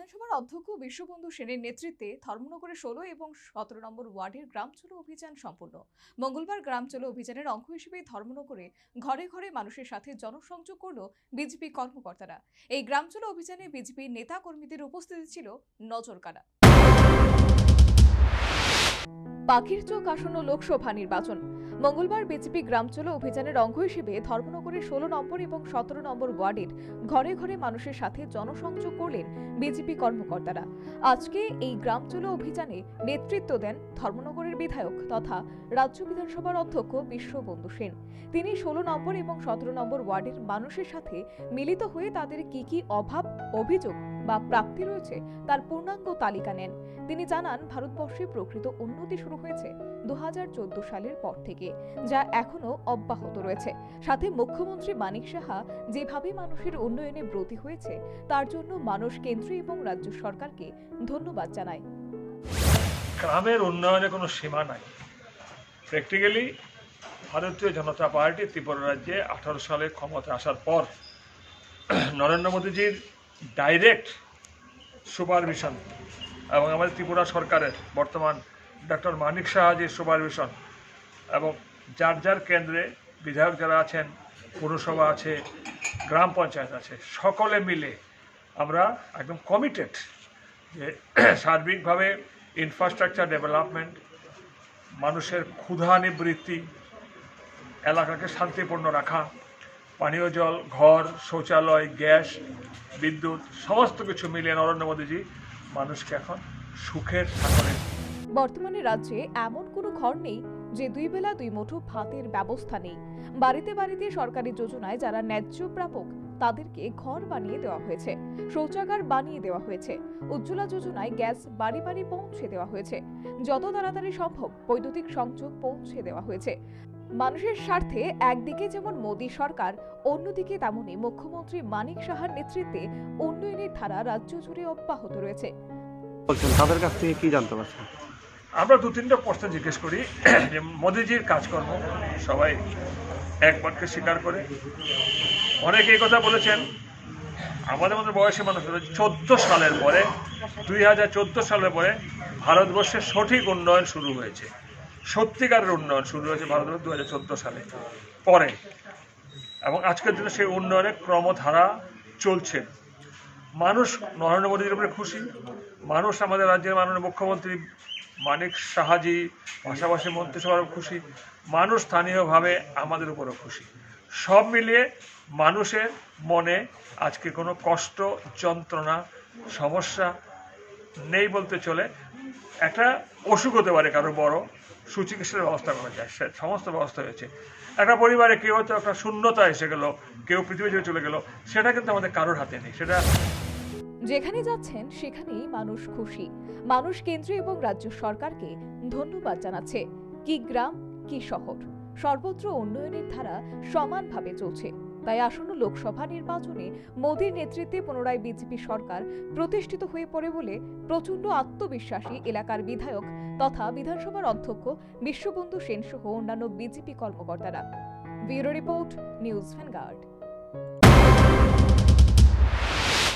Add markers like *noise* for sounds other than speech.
বিধানসভার অধ্যক্ষ বিশ্ববন্ধু সেনের নেতৃত্বে ধর্মনগরে ষোলো এবং সতেরো নম্বর ওয়ার্ডের গ্রাম চলো অভিযান সম্পন্ন। মঙ্গলবার গ্রাম চলো অভিযানের অঙ্গ হিসেবে ধর্মনগরে ঘরে ঘরে মানুষের সাথে জনসংযোগ করল বিজেপি কর্মকর্তারা। এই গ্রাম চলো অভিযানে বিজেপি নেতা কর্মীদের উপস্থিতি ছিল নজরকাড়া। পাখির চোখ আসন্ন লোকসভা নির্বাচন। মঙ্গলবার বিজেপি গ্রামচলো অভিযানের অঙ্গ হিসেবে ধর্মনগরের ষোলো নম্বর এবং সতেরো নম্বর ওয়ার্ডের ঘরে ঘরে মানুষের সাথে জনসংযোগ করলেন বিজেপি কর্মকর্তারা। আজকে এই গ্রামচলো অভিযানে নেতৃত্ব দেন ধর্মনগরের বিধায়ক তথা রাজ্য বিধানসভার অধ্যক্ষ বিশ্ববন্ধু সেন। তিনি ষোলো নম্বর এবং সতেরো নম্বর ওয়ার্ডের মানুষের সাথে মিলিত হয়ে তাদের কি কি অভাব, অভিযোগ বা প্রাপ্তি রয়েছে, তার পূর্ণাঙ্গ তালিকা নেন। তিনি জানান, ভারতবর্ষে প্রকৃত উন্নতি শুরু হয়েছে দু সালের পর থেকে, যা এখনও অব্যাহত রয়েছে। সাথে মুখ্যমন্ত্রী মানিক সাহা যেভাবে মানুষের উন্নয়নে ব্রতী হয়েছে, তার জন্য মানুষ কেন্দ্র এবং রাজ্য সরকারকে ধন্যবাদ জানায়। গ্রামের উন্নয়নে কোনো সীমা নাই। প্র্যাকটিক্যালি ভারতীয় জনতা পার্টি ত্রিপুরা রাজ্যে আঠারো সালে ক্ষমতা আসার পর *clears throat* নরেন্দ্র মোদীজির ডাইরেক্ট সুপারভিশন এবং আমাদের ত্রিপুরা সরকারের বর্তমান ডক্টর মানিক সাহাজির সুপারভিশন এবং যার যার কেন্দ্রে বিধায়ক যারা আছেন, পুরসভা আছে, গ্রাম পঞ্চায়েত আছে, সকলে মিলে আমরা একদম কমিটেড যে *clears throat* সার্বিকভাবে ইনফ্রাস্ট্রাকচার ডেভেলপমেন্ট মানুষের ক্ষুধা নিবৃত্তি, এলাকাকে শান্তিপূর্ণ রাখা, পানীয় জল, ঘর, শৌচালয়, গ্যাস বিদ্যুৎ, সমস্ত কিছু মিলিয়ে নরেন্দ্র মোদীজি মানুষকে এখন সুখের সাগরে বর্তমানে রাজ্যে এমন কোনো ঘর নেই যে দুই বেলা দুই মুঠো ভাতের ব্যবস্থা নেই। বাড়িতে বাড়িতে সরকারি যোজনায় যারা ন্যায্য প্রাপক তাদেরকে ঘর বানিয়ে দেওয়া হয়েছে, শৌচাগার বানিয়ে দেওয়া হয়েছে, উজ্জ্বলা যোজনায় গ্যাস বাড়ি বাড়ি পৌঁছে দেওয়া হয়েছে, যত তাড়াতাড়ি সম্ভব বৈদ্যুতিক সংযোগ পৌঁছে দেওয়া হয়েছে। মানুষের স্বার্থে একদিকে যেমন মোদী সরকার, অন্যদিকে তেমনই মুখ্যমন্ত্রী মানিক সাহার নেতৃত্বে উন্নয়নের ধারা রাজ্য জুড়ে অব্যাহত রয়েছে। তাদের কাছ থেকে কি জানতে পারছেন? আমরা দু, তিনটা প্রশ্ন জিজ্ঞেস করি। যে মোদীজির কাজকর্ম সবাই এক বাক্যে স্বীকার করে। অনেকে এই কথা বলেছেন, আমাদের মধ্যে বয়সী মানুষ চোদ্দ সালের পরে, দুই হাজার চোদ্দ সালের পরে ভারতবর্ষের সঠিক উন্নয়ন শুরু হয়েছে। সত্যিকারের উন্নয়ন শুরু হয়েছে ভারতবর্ষ দু হাজার চোদ্দ সালে। পরে। এবং আজকের দিনে সেই উন্নয়নের ক্রমধারা চলছে। মানুষ নরেন্দ্র মোদীর উপরে খুশি। মানুষ আমাদের রাজ্যের মাননীয় মুখ্যমন্ত্রী মানিক সাহাজি পাশাপাশি মন্ত্রিসভারও খুশি, মানুষ স্থানীয়ভাবে আমাদের উপরও খুশি। সব মিলিয়ে মানুষের মনে আজকে কোনো কষ্ট, যন্ত্রণা, সমস্যা নেই বলতে চলে। একটা অসুখ হতে পারে কারও বড়, সুচিকিৎসার ব্যবস্থা করা যায়, সে সমস্ত ব্যবস্থা হয়েছে। একটা পরিবারে কেউ হয়তো একটা শূন্যতা এসে গেল, কেউ পৃথিবী চলে গেল, সেটা কিন্তু আমাদের কারোর হাতে নেই। সেটা যেখানে যাচ্ছেন, সেখানেই মানুষ খুশি। মানুষ কেন্দ্র এবং রাজ্য সরকারকে ধন্যবাদ জানাচ্ছে। কি গ্রাম, কি শহর। সর্বত্র উন্নয়নের ধারা সমানভাবে চলছে। তাই আসন্ন লোকসভা নির্বাচনে মোদীর নেতৃত্বে পুনরায় বিজেপি সরকার প্রতিষ্ঠিত হয়ে পড়ে বলে প্রচণ্ড আত্মবিশ্বাসী এলাকার বিধায়ক তথা বিধানসভার অধ্যক্ষ বিশ্ববন্ধু সেন সহ অন্যান্য বিজেপি কর্মকর্তারা। Bureau report, news Vanguard.